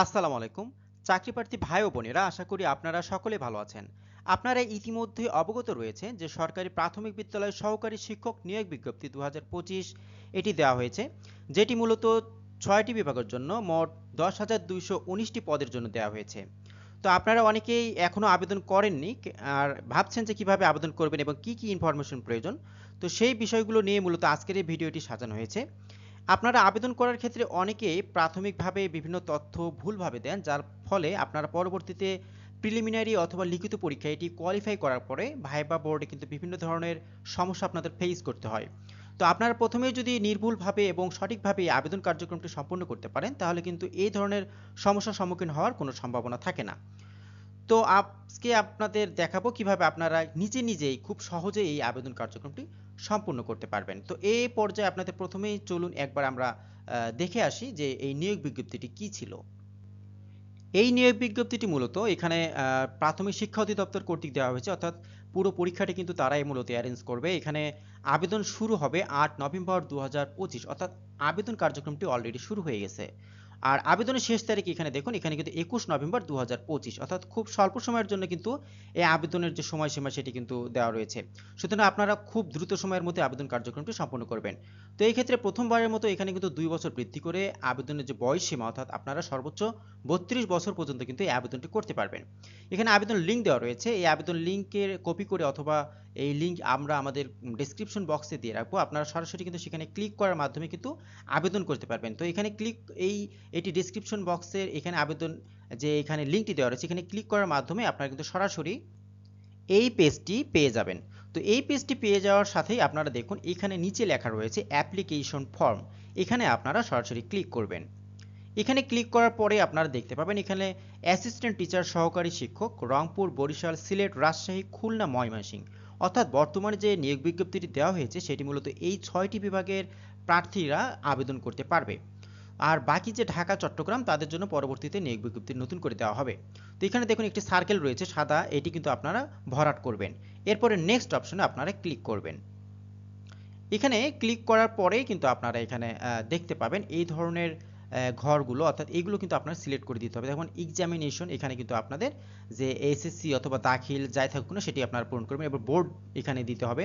আসসালামু আলাইকুম। চাকরি প্রার্থী ভাই ও বোনেরা, আশা করি আপনারা সকলে ভালো আছেন। আপনারা ইতিমধ্যে অবগত রয়েছেন যে সরকারি প্রাথমিক বিদ্যালয় সহকারী শিক্ষক নিয়োগ বিজ্ঞপ্তি দু হাজার পঁচিশ এটি দেওয়া হয়েছে, যেটি মূলত ছয়টি বিভাগের জন্য মোট দশ হাজার দুইশো উনিশটি পদের জন্য দেওয়া হয়েছে। তো আপনারা অনেকেই এখনও আবেদন করেননি আর ভাবছেন যে কীভাবে আবেদন করবেন এবং কি কি ইনফরমেশন প্রয়োজন? তো সেই বিষয়গুলো নিয়ে মূলত আজকের এই ভিডিওটি সাজানো হয়েছে। আপনারা আবেদন করার ক্ষেত্রে অনেকেই প্রাথমিকভাবে বিভিন্ন তথ্য ভুলভাবে দেন, যার ফলে আপনারা পরবর্তীতে প্রিলিমিনারি অথবা লিখিত পরীক্ষা এটি কোয়ালিফাই করার পরে ভাইবা বোর্ডে কিন্তু বিভিন্ন ধরনের সমস্যা আপনাদের ফেস করতে হয়। তো আপনারা প্রথমে যদি নির্ভুলভাবে এবং সঠিকভাবে আবেদন কার্যক্রমটি সম্পূর্ণ করতে পারেন, তাহলে কিন্তু এই ধরনের সমস্যার সম্মুখীন হওয়ার কোনো সম্ভাবনা থাকে না। তো আজকে আপনাদের দেখাবো কীভাবে আপনারা নিজে নিজেই খুব সহজে এই আবেদন কার্যক্রমটি সম্পূর্ণ করতে পারবেন। তো এই পর্যায়ে আপনাদের প্রথমেই চলুন একবার আমরা দেখে আসি যে এই নিয়োগ বিজ্ঞপ্তিটি কি ছিল। এই নিয়োগ বিজ্ঞপ্তিটি মূলত এখানে প্রাথমিক শিক্ষা অধিদপ্তর কর্তৃক দেওয়া হয়েছে, অর্থাৎ পুরো পরীক্ষাটি কিন্তু তারাই মূলত অ্যারেঞ্জ করবে। এখানে আবেদন শুরু হবে আট নভেম্বর দু হাজার পঁচিশ, অর্থাৎ আবেদন কার্যক্রমটি অলরেডি শুরু হয়ে গেছে। আর আবেদনের শেষ তারিখ এখানে দেখুন, এখানে কিন্তু একুশ নভেম্বর দু অর্থাৎ খুব স্বল্প সময়ের জন্য কিন্তু এই আবেদনের যে সময়সীমা সেটি কিন্তু দেওয়া রয়েছে। সুতরাং আপনারা খুব দ্রুত সময়ের মধ্যে আবেদন কার্যক্রমটি সম্পন্ন করবেন। তো এই ক্ষেত্রে প্রথমবারের মতো এখানে কিন্তু দুই বছর বৃদ্ধি করে আবেদনের যে বয়স সীমা অর্থাৎ আপনারা সর্বোচ্চ বত্রিশ বছর পর্যন্ত কিন্তু এই আবেদনটি করতে পারবেন। এখানে আবেদন লিঙ্ক দেওয়া রয়েছে। এই আবেদন লিঙ্কের কপি করে অথবা এই লিঙ্ক আমরা আমাদের ডেসক্রিপশন বক্সে দিয়ে রাখব। আপনারা সরাসরি কিন্তু সেখানে ক্লিক করার মাধ্যমে কিন্তু আবেদন করতে পারবেন। তো এখানে ক্লিক এই, এটি ডেসক্রিপশন বক্সের এখানে আবেদন, যে এখানে লিঙ্কটি দেওয়া রয়েছে, এখানে ক্লিক করার মাধ্যমে আপনারা কিন্তু সরাসরি এই পেজটি পেয়ে যাবেন। তো এই পেজটি পেয়ে যাওয়ার সাথেই আপনারা দেখুন, এখানে নিচে লেখা রয়েছে অ্যাপ্লিকেশন ফর্ম এখানে আপনারা সরাসরি ক্লিক করবেন। এখানে ক্লিক করার পরে আপনারা দেখতে পাবেন এখানে অ্যাসিস্ট্যান্ট টিচার সহকারী শিক্ষক, রংপুর, বরিশাল, সিলেট, রাজশাহী, খুলনা, ময়মনসিংহ। অর্থাৎ বর্তমানে যে নিয়োগ বিজ্ঞপ্তিটি দেওয়া হয়েছে, সেটি মূলত এই ছয়টি বিভাগের প্রার্থীরা আবেদন করতে পারবে। আর বাকি যে ঢাকা, চট্টগ্রাম, তাদের জন্য পরবর্তীতে নিয়োগ বিজ্ঞপ্তি নতুন করে দেওয়া হবে। তো এখানে দেখুন একটি সার্কেল রয়েছে, সাদা, এটি কিন্তু আপনারা ভরাট করবেন। এরপরে নেক্সট অপশনে আপনারা ক্লিক করবেন। এখানে ক্লিক করার পরেই কিন্তু আপনারা এখানে দেখতে পাবেন এই ধরনের ঘরগুলো, অর্থাৎ এইগুলো কিন্তু আপনার সিলেক্ট করে দিতে হবে। দেখুন এক্সামিনেশন এখানে কিন্তু আপনাদের যে এসএসসি অথবা দাখিল যাই থাকুক না, সেটি আপনারা পূরণ করবেন। এবার বোর্ড এখানে দিতে হবে।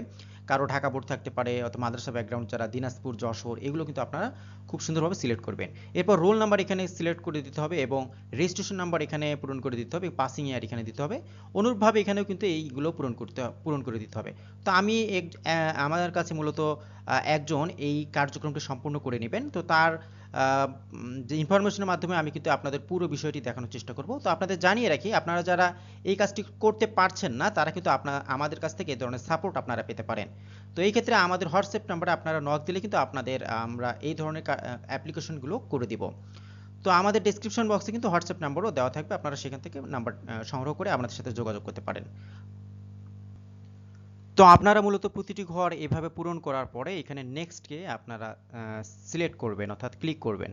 কারও ঢাকা বোর্ড থাকতে পারে, অথবা মাদ্রাসা ব্যাকগ্রাউন্ড যারা, দিনাজপুর, যশোর, এগুলো কিন্তু আপনারা খুব সুন্দরভাবে সিলেক্ট করবেন। এরপর রোল নাম্বার এখানে সিলেক্ট করে দিতে হবে এবং রেজিস্ট্রেশন নাম্বার এখানে পূরণ করে দিতে হবে পাসিং ইয়ার এখানে দিতে হবে। অনুরূপভাবে এখানেও কিন্তু এইগুলো পূরণ করতে, পূরণ করে দিতে হবে। তো আমি আমাদের কাছে মূলত একজন এই কার্যক্রমটি সম্পূর্ণ করে নেবেন। তো তার যে ইনফরমেশনের মাধ্যমে আমি কিন্তু আপনাদের পুরো বিষয়টি দেখানোর চেষ্টা করব। তো আপনাদের জানিয়ে রাখি, আপনারা যারা এই কাজটি করতে পারছেন না, তারা কিন্তু আপনার আমাদের কাছ থেকে এই ধরনের সাপোর্ট আপনারা পেতে পারেন। তো এই ক্ষেত্রে আমাদের হোয়াটসঅ্যাপ নাম্বারে আপনারা নক দিলে কিন্তু আপনাদের, আমরা এই ধরনের অ্যাপ্লিকেশনগুলো করে দিব। তো আমাদের ডেসক্রিপশন বক্সে কিন্তু হোয়াটসঅ্যাপ নাম্বারও দেওয়া থাকবে, আপনারা সেখান থেকে নাম্বার সংগ্রহ করে আমাদের সাথে যোগাযোগ করতে পারেন। তো আপনারা মূলত প্রতিটি ঘর এভাবে পূরণ করার পরে এখানে নেক্সটকে আপনারা সিলেক্ট করবেন, অর্থাৎ ক্লিক করবেন।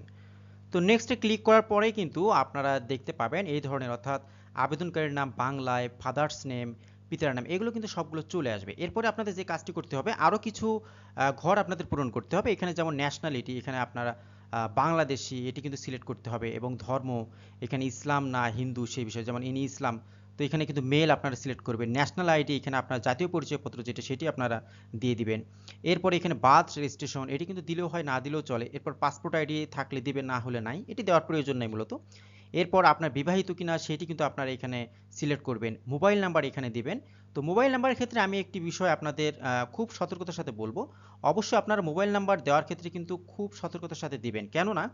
তো নেক্সটে ক্লিক করার পরেই কিন্তু আপনারা দেখতে পাবেন এই ধরনের, অর্থাৎ আবেদনকারীর নাম, বাংলায় ফাদার্স নেম পিতার নাম, এগুলো কিন্তু সবগুলো চলে আসবে। এরপরে আপনাদের যে কাজটি করতে হবে, আরও কিছু ঘর আপনাদের পূরণ করতে হবে। এখানে যেমন ন্যাশনালিটি এখানে আপনারা বাংলাদেশি, এটি কিন্তু সিলেক্ট করতে হবে এবং ধর্ম, এখানে ইসলাম না হিন্দু সেই বিষয়ে, যেমন ইনি ইসলাম, তো এখানে কিন্তু মেল আপনারা সিলেক্ট করবেন। ন্যাশনাল আইডি এখানে আপনার জাতীয় পরিচয়পত্র যেটা, সেটি আপনারা দিয়ে দিবেন। এরপরে এখানে বার্থ রেজিস্ট্রেশন, এটি কিন্তু দিলেও হয়, না দিলেও চলে। এরপর পাসপোর্ট আইডি থাকলে দিবেন, না হলে নাই, এটি দেওয়ার প্রয়োজন নাই মূলত। এরপর আপনার বিবাহিত কিনা, সেটি কিন্তু আপনারা এখানে সিলেক্ট করবেন। মোবাইল নাম্বার এখানে দিবেন। তো মোবাইল নাম্বারের ক্ষেত্রে আমি একটি বিষয় আপনাদের খুব সতর্কতার সাথে বলব। অবশ্যই আপনারা মোবাইল নাম্বার দেওয়ার ক্ষেত্রে কিন্তু খুব সতর্কতার সাথে দিবেন। কেননা,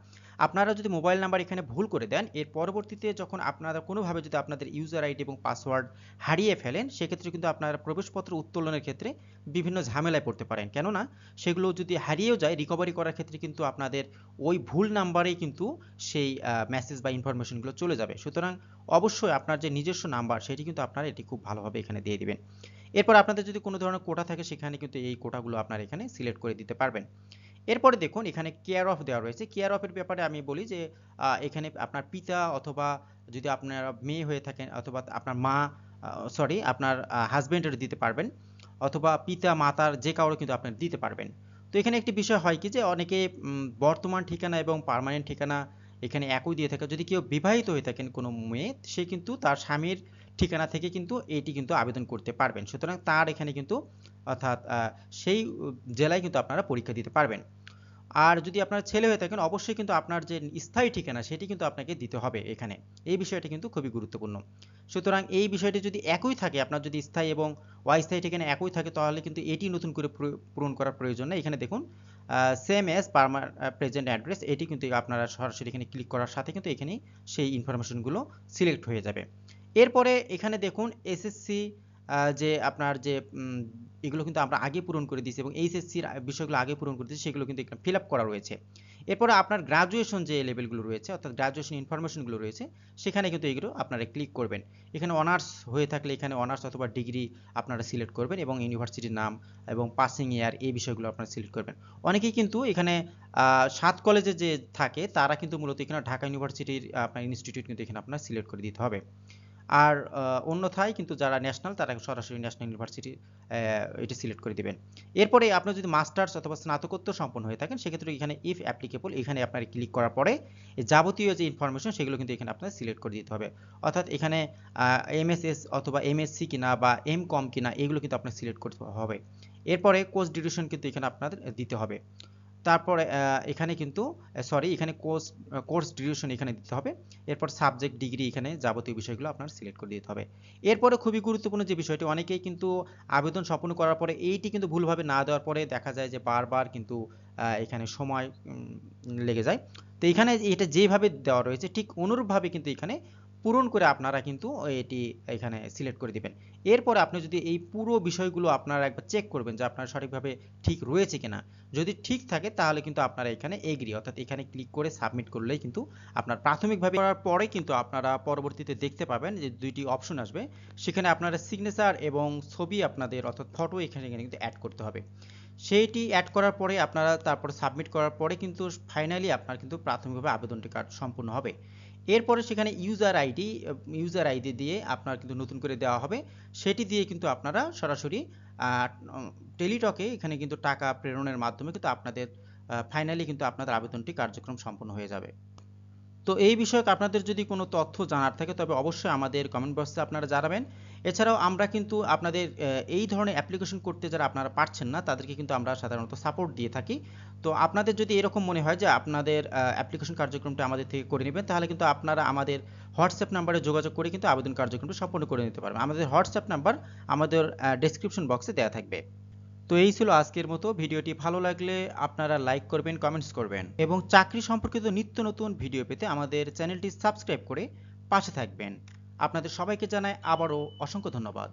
আপনারা যদি মোবাইল নাম্বার এখানে ভুল করে দেন, এর পরবর্তীতে যখন আপনারা কোনোভাবে যদি আপনাদের ইউজার আইডি এবং পাসওয়ার্ড হারিয়ে ফেলেন, সেক্ষেত্রে কিন্তু আপনারা প্রবেশপত্র উত্তোলনের ক্ষেত্রে বিভিন্ন ঝামেলায় পড়তে পারেন। কেননা, সেগুলো যদি হারিয়েও যায় রিকভারি করার ক্ষেত্রে কিন্তু আপনাদের ওই ভুল নাম্বারেই কিন্তু সেই মেসেজ বা ইনফরমেশনগুলো চলে যাবে। সুতরাং অবশ্যই আপনার যে নিজস্ব নাম্বার সেটি কিন্তু আপনারা এটি খুব ভালোভাবে এখানে দিয়ে দিবেন। এরপর আপনাদের যদি কোনো ধরনের কোটা থাকে সেখানে কিন্তু এই কোটাগুলো আপনারা এখানে সিলেক্ট করে দিতে পারবেন। এরপরে দেখুন এখানে কেয়ার অফ দেওয়া রয়েছে। কেয়ার অফের ব্যাপারে আমি বলি যে এখানে আপনার পিতা অথবা যদি আপনার মেয়ে হয়ে থাকেন অথবা আপনার মা সরি আপনার হাজবেন্ডের দিতে পারবেন অথবা পিতা, মাতার যে কারও কিন্তু আপনার দিতে পারবেন। তো এখানে একটি বিষয় হয় কি যে, অনেকে বর্তমান ঠিকানা এবং পার্মানেন্ট ঠিকানা এখানে একই দিয়ে থাকে। যদি কেউ বিবাহিত হয়ে থাকেন কোনো মেয়ে, সে কিন্তু তার স্বামীর ঠিকানা থেকে কিন্তু এটি কিন্তু আবেদন করতে পারবেন। সুতরাং তার এখানে কিন্তু অর্থাৎ সেই জেলায় কিন্তু আপনারা পরীক্ষা দিতে পারবেন। আর যদি আপনার ছেলে হয়ে থাকেন, অবশ্যই কিন্তু আপনার যে স্থায়ী ঠিকানা, সেটি কিন্তু আপনাকে দিতে হবে এখানে। এই বিষয়টি কিন্তু খুবই গুরুত্বপূর্ণ। সুতরাং এই বিষয়টি যদি একই থাকে, আপনার যদি স্থায়ী এবং অস্থায়ী ঠিকানা একই থাকে, তাহলে কিন্তু এটি নতুন করে পূরণ করার প্রয়োজন নেই। এখানে দেখুন same as permanent present address এটি কিন্তু আপনারা সরাসরি এখানে ক্লিক করার সাথে কিন্তু এখানে সেই ইনফরমেশনগুলো সিলেক্ট হয়ে যাবে। এরপরে এখানে দেখুন এসএসসি যে আপনার যে এগুলো কিন্তু আমরা আগে পূরণ করে দিয়েছি এবং এইচএসসির বিষয়গুলো আগে পূরণ করে দিয়েছি, সেগুলো কিন্তু এখানে ফিল করা রয়েছে। এরপরে আপনার গ্রাজুয়েশন যে লেভেলগুলো রয়েছে, অর্থাৎ গ্রাজুয়েশন ইনফরমেশনগুলো রয়েছে, সেখানে কিন্তু এগুলো আপনারা ক্লিক করবেন। এখানে অনার্স হয়ে থাকলে এখানে অনার্স অথবা ডিগ্রি আপনারা সিলেক্ট করবেন এবং ইউনিভার্সিটির নাম এবং পাসিং ইয়ার এই বিষয়গুলো আপনারা সিলেক্ট করবেন। অনেকেই কিন্তু এখানে সাত কলেজে যে থাকে, তারা কিন্তু মূলত এখানে ঢাকা ইউনিভার্সিটির আপনার ইনস্টিটিউট কিন্তু এখানে আপনার সিলেক্ট করে দিতে হবে। আর অন্যথায় কিন্তু যারা ন্যাশনাল তারা সরাসরি ন্যাশনাল ইউনিভার্সিটি এটি সিলেক্ট করে দিবেন। এরপরে আপনার যদি মাস্টার্স অথবা স্নাতকোত্তর সম্পন্ন হয়ে থাকেন, সেক্ষেত্রে এখানে ইফ অ্যাপ্লিকেবল এখানে আপনার ক্লিক করার পরে যাবতীয় যে ইনফরমেশন সেগুলো কিন্তু এখানে আপনার সিলেক্ট করে দিতে হবে। অর্থাৎ এখানে এমএসএস অথবা এমএসসি কিনা বা এম কম কিনা, এগুলো কিন্তু আপনার সিলেক্ট করতে হবে। এরপরে কোর্স ডিউরেশন কিন্তু এখানে আপনাদের দিতে হবে। তারপরে এখানে কিন্তু সরি এখানে কোর্স কোর্স ডিউরেশন এখানে দিতে হবে। এরপর সাবজেক্ট ডিগ্রি এখানে যাবতীয় বিষয়গুলো আপনার সিলেক্ট করে দিতে হবে। এরপরে খুবই গুরুত্বপূর্ণ যে বিষয়টি, অনেকেই কিন্তু আবেদন সম্পন্ন করার পরে এইটি কিন্তু ভুলভাবে না দেওয়ার পরে দেখা যায় যে বারবার কিন্তু এখানে সময় লেগে যায়। তো এখানে এটা যেভাবে দেওয়া রয়েছে, ঠিক অনুরূপভাবে কিন্তু এখানে পূরণ করে আপনারা কিন্তু এটি এখানে সিলেক্ট করে দিবেন। এরপরে আপনি যদি এই পুরো বিষয়গুলো আপনারা একবার চেক করবেন যে আপনার সঠিকভাবে ঠিক রয়েছে কিনা। যদি ঠিক থাকে তাহলে কিন্তু আপনারা এখানে এগ্রি অর্থাৎ এখানে ক্লিক করে সাবমিট করলেই কিন্তু আপনার প্রাথমিকভাবে করার পরে কিন্তু আপনারা পরবর্তীতে দেখতে পাবেন যে দুইটি অপশন আসবে। সেখানে আপনারা সিগনেচার এবং ছবি আপনাদের, অর্থাৎ ফটো এখানে এখানে কিন্তু অ্যাড করতে হবে। সেইটি অ্যাড করার পরে আপনারা তারপরে সাবমিট করার পরে কিন্তু ফাইনালি আপনার কিন্তু প্রাথমিকভাবে আবেদনটি কার্ড সম্পূর্ণ হবে। এরপরে সেখানে ইউজার আইডি ইউজার আইডি দিয়ে আপনার কিন্তু নতুন করে দেওয়া হবে। সেটি দিয়ে কিন্তু আপনারা সরাসরি টেলিটকে এখানে কিন্তু টাকা প্রেরণের মাধ্যমে কিন্তু আপনাদের ফাইনালি কিন্তু আপনাদের আবেদনটি কার্যক্রম সম্পন্ন হয়ে যাবে। তো এই বিষয়ক আপনাদের যদি কোনো তথ্য জানার থাকে, তবে অবশ্যই আমাদের কমেন্ট বক্সে আপনারা জানাবেন। এছাড়াও আমরা কিন্তু আপনাদের এই ধরনের অ্যাপ্লিকেশন করতে যারা আপনারা পারছেন না, তাদেরকে কিন্তু আমরা সাধারণত সাপোর্ট দিয়ে থাকি। তো আপনাদের যদি এরকম মনে হয় যে আপনাদের অ্যাপ্লিকেশন কার্যক্রমটা আমাদের থেকে করে নেবেন, তাহলে কিন্তু আপনারা আমাদের হোয়াটসঅ্যাপ নাম্বারে যোগাযোগ করে কিন্তু আবেদন কার্যক্রমটা সম্পন্ন করে নিতে পারবেন। আমাদের হোয়াটসঅ্যাপ নাম্বার আমাদের ডেসক্রিপশন বক্সে দেওয়া থাকবে। তো এই ছিল আজকের মতো ভিডিওটি। ভালো লাগলে আপনারা লাইক করবেন কমেন্টস করবেন এবং চাকরি সম্পর্কিত নিত্য নতুন ভিডিও পেতে আমাদের চ্যানেলটি সাবস্ক্রাইব করে পাশে থাকবেন। আপনাদের সবাইকে জানাই আবারও অসংখ্য ধন্যবাদ।